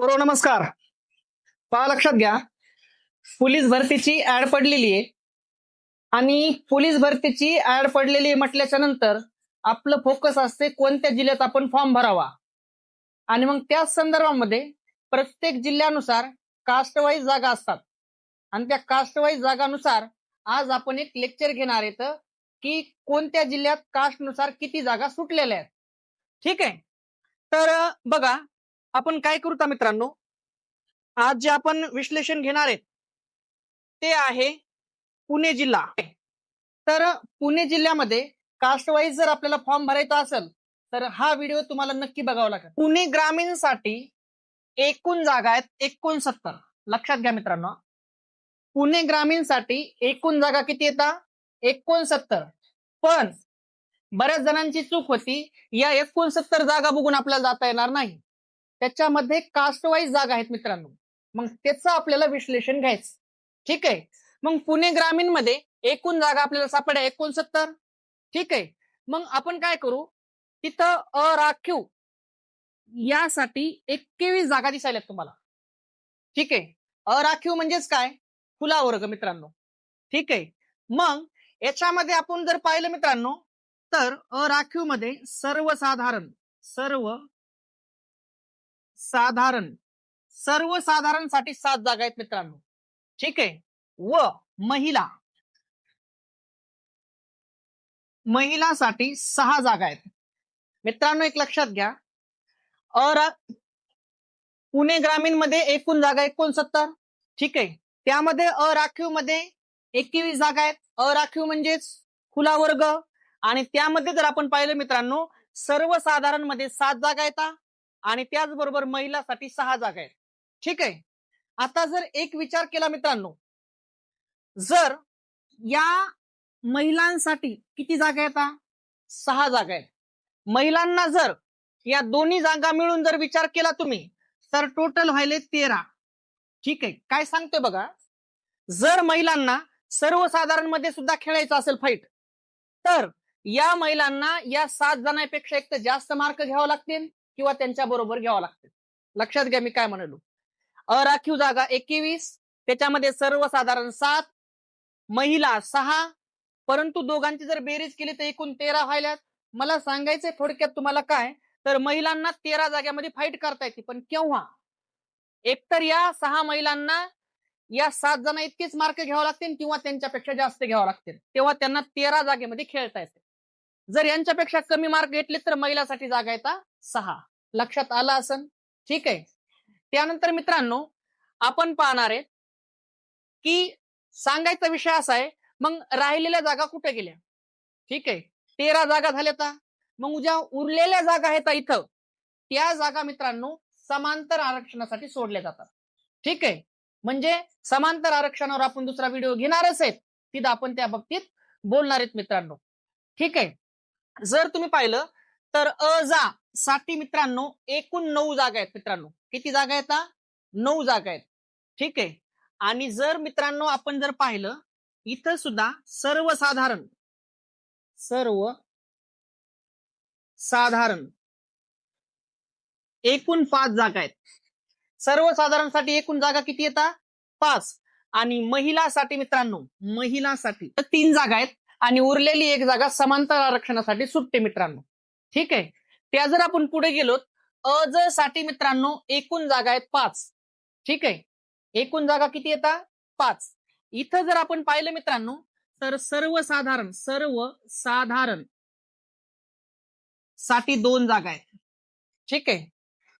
पूर्व नमस्कार. पहा लक्षात घ्या. पोलीस भरतीची ऍड पडलेली आहे. आणि पोलीस भरतीची ऍड पडलेली आहे म्हटल्याच्या नंतर आपलं फोकस असते कोणत्या जिल्ह्यात आपण फॉर्म भरावा. आणि मग त्याच संदर्भामध्ये प्रत्येक जिल्ह्यानुसार कास्टवाईज जागा असतात. आणि त्या कास्टवाईज जागानुसार आज आपण एक लेक्चर घेणार आहेत की कोणत्या जिल्ह्यात कास्टनुसार किती जागा सुटलेल्या आहेत. ठीक आहे? तर बघा आपण काय करूता मित्रांनो? आज जे आपण विश्लेषण घेणार आहेत ते आहे पुणे जिल्हा. तर पुणे जिल्ह्यामध्ये कास्टवाईज जर आपल्याला फॉर्म भरायचा असेल तर हा व्हिडिओ तुम्हाला नक्की बघावा लागेल. पुणे ग्रामीणसाठी एकूण जागा आहेत एकोणसत्तर. लक्षात घ्या मित्रांनो. पुणे ग्रामीणसाठी एकूण जागा किती येतात एकोणसत्तर. पण बऱ्याच जणांची चूक होती या एकोणसत्तर जागा बघून आपल्याला जाता येणार नाही. त्याच्यामध्ये कास्टवाईज जागा आहेत मित्रांनो. मग त्याचं आपल्याला विश्लेषण घ्यायचं. ठीक आहे? मग पुणे ग्रामीणमध्ये एकूण जागा आपल्याला सापड्या एकोणसत्तर. ठीक आहे? मग आपण काय करू? तिथं अराखीव यासाठी एकवीस जागा दिसायला तुम्हाला. ठीक आहे? अराखीव म्हणजेच काय? खुला वर्ग मित्रांनो. ठीक आहे? मग याच्यामध्ये आपण जर पाहिलं मित्रांनो तर अराखीवमध्ये सर्वसाधारण सर्व साधारण सर्वसाधारणसाठी सात जागा आहेत मित्रांनो. ठीक आहे? व महिला. महिलासाठी सहा जागा आहेत. मित्रांनो एक लक्षात घ्या. अरा पुणे ग्रामीणमध्ये एकूण जागा एकोणसत्तर. ठीक आहे? त्यामध्ये अराखीवमध्ये एकवीस जागा आहेत. अराखीव म्हणजेच खुला वर्ग. आणि त्यामध्ये जर आपण पाहिलं मित्रांनो सर्वसाधारणमध्ये सात जागा येतात आणि त्याचबरोबर महिलासाठी सहा जागा आहेत. ठीक आहे? आता जर एक विचार केला मित्रांनो. जर या महिलांसाठी किती जागा येतात सहा जागा आहेत. महिलांना जर या दोन्ही जागा मिळून जर विचार केला तुम्ही तर टोटल व्हायले तेरा. ठीक आहे? काय सांगतोय बघा. जर महिलांना सर्वसाधारणमध्ये सुद्धा खेळायचं असेल फाईट तर या महिलांना या सात जणांपेक्षा एक तर जास्त मार्क घ्यावे लागतील. किंवा त्यांच्या बरोबर घ्यावं लागते. लक्षात घ्या मी काय म्हणालो. अराखीव जागा एकवीस त्याच्यामध्ये सर्वसाधारण सात महिला सहा परंतु दोघांची जर बेरीज केली तर एकूण तेरा व्हायला मला सांगायचंय थोडक्यात तुम्हाला काय तर महिलांना तेरा जाग्यामध्ये फाईट करता येते पण केव्हा? एकतर या सहा महिलांना या सात जण इतकेच मार्क घ्यावे लागतील किंवा त्यांच्यापेक्षा जास्त घ्यावं लागतील? तेव्हा त्यांना तेरा जागेमध्ये खेळता येते. जर यांच्यापेक्षा कमी मार्क घेतले तर महिलासाठी जागा येतात सहा. लक्षात आलं असन? ठीक आहे. त्यानंतर मित्रांनो आपण पाहणार आहे की सांगायचा विषय असा आहे मग राहिलेल्या जागा कुठे गेल्या? ठीक आहे. तेरा जागा झाल्या तर मग ज्या उरलेल्या जागा आहेत इथं. त्या जागा मित्रांनो समांतर आरक्षणासाठी सोडल्या जातात. ठीक आहे. म्हणजे समांतर आरक्षणावर आपण दुसरा व्हिडिओ घेणारच आहेत. तिथं आपण त्या बाबतीत बोलणार आहेत मित्रांनो. ठीक आहे. जर तुम्ही पाहिलं तर अ जा साठी मित्रांनो एकूण नऊ जागा आहेत मित्रांनो. किती जागा आहेत नऊ जागा आहेत. ठीक आहे? आणि जर मित्रांनो आपण जर पाहिलं इथं सुद्धा सर्वसाधारण सर्व साधारण एकूण पाच जागा आहेत. सर्वसाधारणसाठी एकूण जागा किती येतात पाच. आणि महिलासाठी मित्रांनो महिलासाठी तीन जागा आहेत. आणि उरलेली एक जागा समांतर आरक्षणासाठी सुटते मित्रांनो. ठीक आहे? त्या जर आपण पुढे गेलो अ ज साठी मित्रांनो एकूण जागा आहेत पाच. ठीक आहे? एकूण जागा किती येतात पाच. इथं जर आपण पाहिलं मित्रांनो तर सर्वसाधारण सर्व साधारणसाठी दोन जागा आहेत. ठीक आहे?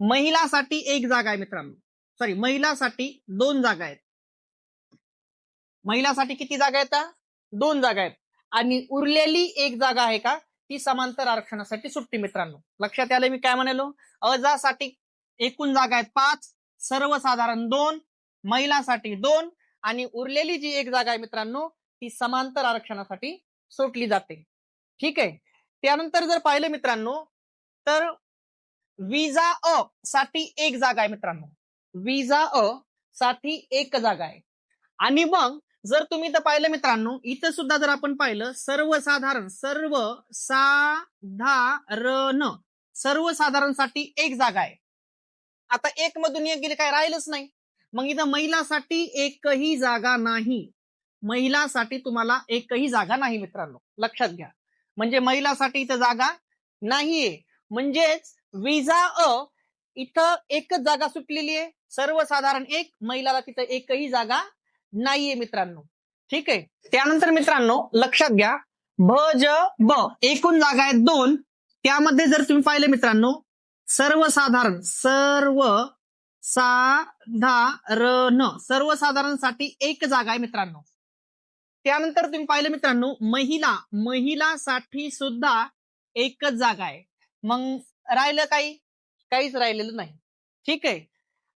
महिलासाठी एक जागा आहे मित्रांनो. सॉरी महिलासाठी दोन जागा आहेत. महिलासाठी किती जागा येतात दोन जागा आहेत. आणि उरलेली एक जागा आहे का? ती समांतर आरक्षणासाठी सुट्टी मित्रांनो. लक्षात आलं मी काय म्हणालो? अजासाठी एकूण जागा आहेत पाच सर्वसाधारण दोन महिलासाठी दोन आणि उरलेली जी एक जागा आहे मित्रांनो ती समांतर आरक्षणासाठी सोडली जाते. ठीक आहे? त्यानंतर जर पाहिलं मित्रांनो तर विजा अ साठी एक जागा आहे मित्रांनो. विजा अ साठी एक जागा आहे. आणि मग जर तुम्ही तर पाहिलं मित्रांनो इथं सुद्धा जर आपण पाहिलं सर्वसाधारण सर्व साधारण सर्वसाधारणसाठी एक जागा आहे. आता एक मधून एक गेले काय राहिलंच नाही. मग इथं महिलासाठी एकही जागा नाही. महिलासाठी तुम्हाला एकही जागा नाही मित्रांनो लक्षात घ्या. म्हणजे महिलासाठी इथं जागा नाहीये. म्हणजेच विजा अ इथं एकच जागा सुटलेली आहे. सर्वसाधारण एक महिलाला तिथं एकही जागा नाहीये मित्रांनो. ठीक आहे? त्यानंतर मित्रांनो लक्षात घ्या. भ ज ब एकूण जागा आहेत दोन. त्यामध्ये जर तुम्ही पाहिले मित्रांनो सर्वसाधारण सर्व साधारण सर्वसाधारणसाठी एक जागा आहे मित्रांनो. त्यानंतर तुम्ही पाहिलं मित्रांनो महिला महिलासाठी सुद्धा एकच जागा आहे. मग राहिलं काही? काहीच राहिलेलं नाही. ठीक आहे?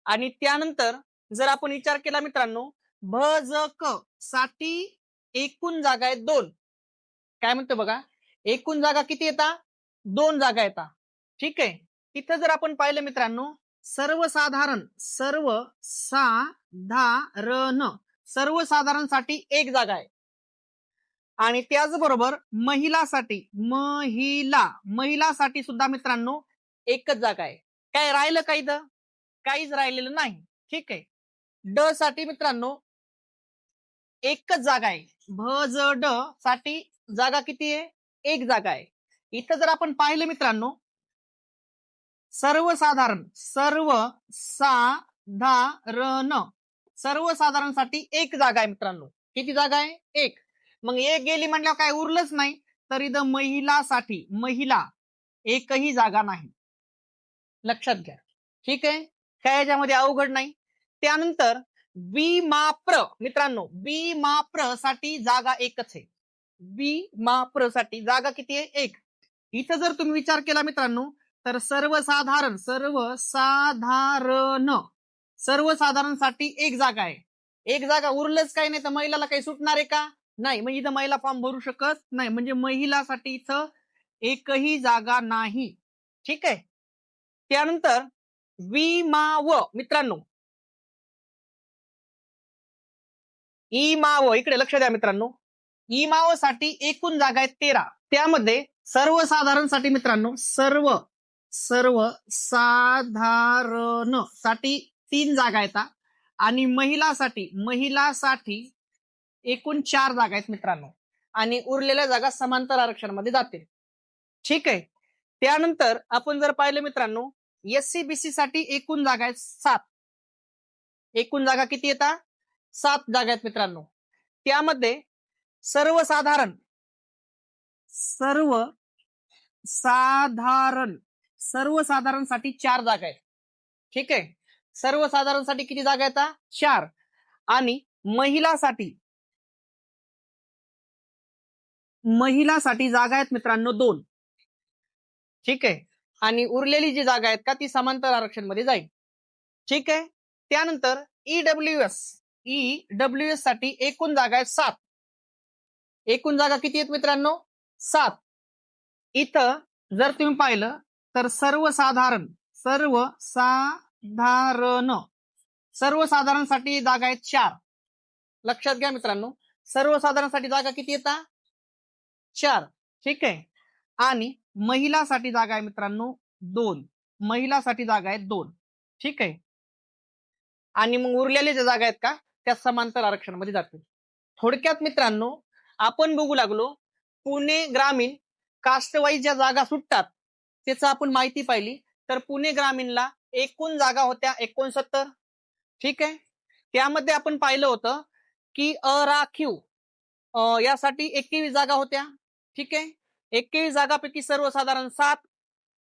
आणि त्यानंतर जर आपण विचार केला मित्रांनो भ ज क साठी एकूण जागा आहेत दोन. काय म्हणतो बघा? एकूण जागा किती येतात दोन जागा येतात ठीक आहे? तिथं जर आपण पाहिलं मित्रांनो सर्वसाधारण सर्व साधारण सर्वसाधारणसाठी एक जागा आहे. आणि त्याचबरोबर महिलासाठी महिला महिलासाठी सुद्धा मित्रांनो एकच जागा आहे. काय राहिलं काही द काहीच राहिलेलं नाही. ठीक आहे? ड साठी मित्रांनो एकच जागा आहे. भ ज ड साठी जागा किती आहे? एक जागा आहे. इथं जर आपण पाहिलं मित्रांनो सर्वसाधारण सर्व साधारण सर्वसाधारणसाठी एक जागा आहे मित्रांनो. किती जागा आहे? एक. मग एक गेली म्हटल्यावर काय उरलंच नाही. तर इथं महिलासाठी महिला एकही जागा नाही. लक्षात घ्या. ठीक आहे? काय याच्यामध्ये अवघड नाही. त्यानंतर बी माप्र मित्रांनो बी माप्रसाठी जागा एकच आहे. बी माप्रसाठी जागा किती आहे? एक. इथं जर तुम्ही विचार केला मित्रांनो तर सर्वसाधारण सर्वसाधारण सर्वसाधारणसाठी एक जागा आहे. एक जागा उरलंच काही नाही तर महिलाला काही सुटणार आहे का? नाही. म्हणजे इथं महिला फॉर्म भरू शकत नाही. म्हणजे महिलासाठी इथं एकही जागा नाही. ठीक आहे? त्यानंतर व. मित्रांनो इमाव इकडे लक्ष द्या मित्रांनो. इमावसाठी एकूण जागा आहेत तेरा. त्यामध्ये सर्वसाधारणसाठी मित्रांनो सर्व सर्व साधारणसाठी तीन जागा येतात आणि महिलासाठी महिलासाठी एकूण चार जागा आहेत मित्रांनो. आणि उरलेल्या जागा समांतर आरक्षणामध्ये जातील. ठीक आहे? त्यानंतर आपण जर पाहिलं मित्रांनो एस सी बीसी साठी एकूण जागा आहेत सात. एकूण जागा किती येतात सात जागा आहेत मित्रांनो. त्यामध्ये सर्वसाधारण सर्व साधारण सर्वसाधारणसाठी चार जागा आहेत. ठीक आहे? सर्वसाधारणसाठी किती जागा येतात चार. आणि महिलासाठी महिलासाठी जागा आहेत मित्रांनो दोन. ठीक आहे? आणि उरलेली जी जागा आहेत का ती समांतर आरक्षणमध्ये जाईल. ठीक आहे? त्यानंतर ईडब्ल्यू एस ईडब्ल्यू एससाठी एकूण जागा आहेत सात. एकूण जागा किती आहेत मित्रांनो? सात. इथं जर तुम्ही पाहिलं तर सर्वसाधारण सर्व साधारण सर्वसाधारणसाठी जागा आहेत चार. लक्षात घ्या मित्रांनो सर्वसाधारणसाठी जागा किती येतात चार. ठीक आहे? आणि महिलासाठी जागा आहे मित्रांनो दोन. महिलासाठी जागा आहेत दोन. ठीक आहे? आणि मग उरलेल्या ज्या जागा आहेत का? त्या समांतर आरक्षणामध्ये जातील थोडक्यात मित्रांनो आपण बघू लागलो पुणे ग्रामीण कास्टवाईज ज्या जागा सुटतात त्याचं आपण माहिती पाहिली. तर पुणे ग्रामीणला एकूण जागा होत्या एकोणसत्तर. ठीक आहे? त्यामध्ये आपण पाहिलं होतं की अराखीव यासाठी एकवीस जागा होत्या. ठीक आहे? एकवीस जागापैकी सर्वसाधारण सात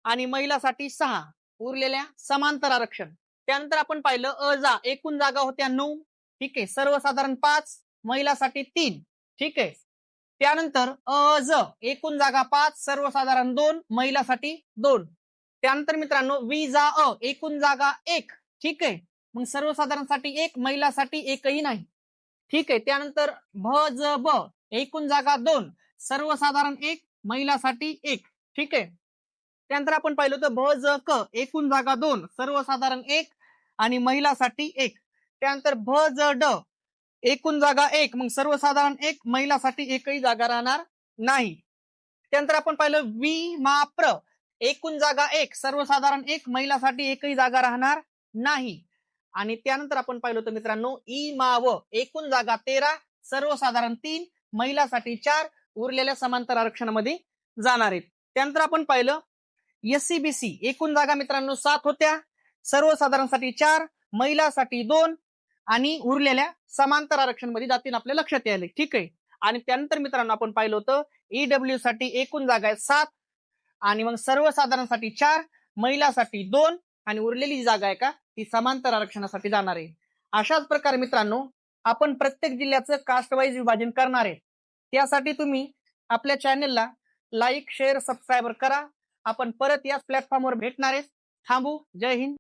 आणि महिलासाठी सहा उरलेल्या समांतर आरक्षण. त्यानंतर आपण पाहिलं अजा एकूण जागा होत्या नऊ. ठीक आहे? सर्वसाधारण पाच महिलासाठी तीन. ठीक आहे? त्यानंतर ज एकूण जागा पाच सर्वसाधारण दोन महिलासाठी दोन. त्यानंतर मित्रांनो विजा अ एकूण जागा एक. ठीक आहे? मग सर्वसाधारणसाठी एक महिलासाठी एकही नाही. ठीक आहे? त्यानंतर भ ज ब एकूण जागा दोन सर्वसाधारण एक महिलासाठी एक. ठीक आहे? त्यानंतर आपण पाहिलं होतं भ ज क एकूण जागा दोन सर्वसाधारण एक आणि महिलासाठी एक. त्यानंतर भ ज ड. एकूण जागा एक मग सर्वसाधारण एक महिलासाठी एकही जागा राहणार नाही. त्यानंतर आपण पाहिलं वि मा प्र. एकूण जागा एक सर्वसाधारण एक महिलासाठी एकही जागा राहणार नाही. आणि त्यानंतर आपण पाहिलं होतं मित्रांनो ई माव एकूण जागा तेरा सर्वसाधारण तीन महिलासाठी चार उरलेल्या समांतर आरक्षणामध्ये जाणार आहेत. त्यानंतर आपण पाहिलं एससीबीसी एकूण जागा मित्रांनो सात होत्या. सर्वसाधारणसाठी चार महिलासाठी दोन आणि उरलेल्या समांतर आरक्षणमध्ये जातील आपल्या लक्षात यायला ठीक? आहे आणि त्यानंतर मित्रांनो आपण पाहिलं होतं ईडब्ल्यू साठी एकूण जागा आहे सात आणि मग सर्वसाधारणसाठी चार महिलासाठी दोन आणि उरलेली जी जागा आहे का ती समांतर आरक्षणासाठी जाणार आहे. अशाच प्रकारे मित्रांनो आपण प्रत्येक जिल्ह्याचं कास्ट वाईज विभाजन करणार आहे. त्यासाठी तुम्ही आपल्या चॅनेलला लाईक शेअर सबस्क्राईबर करा. आपण परत याच प्लॅटफॉर्मवर भेटणार आहे. थांबू. जय हिंद.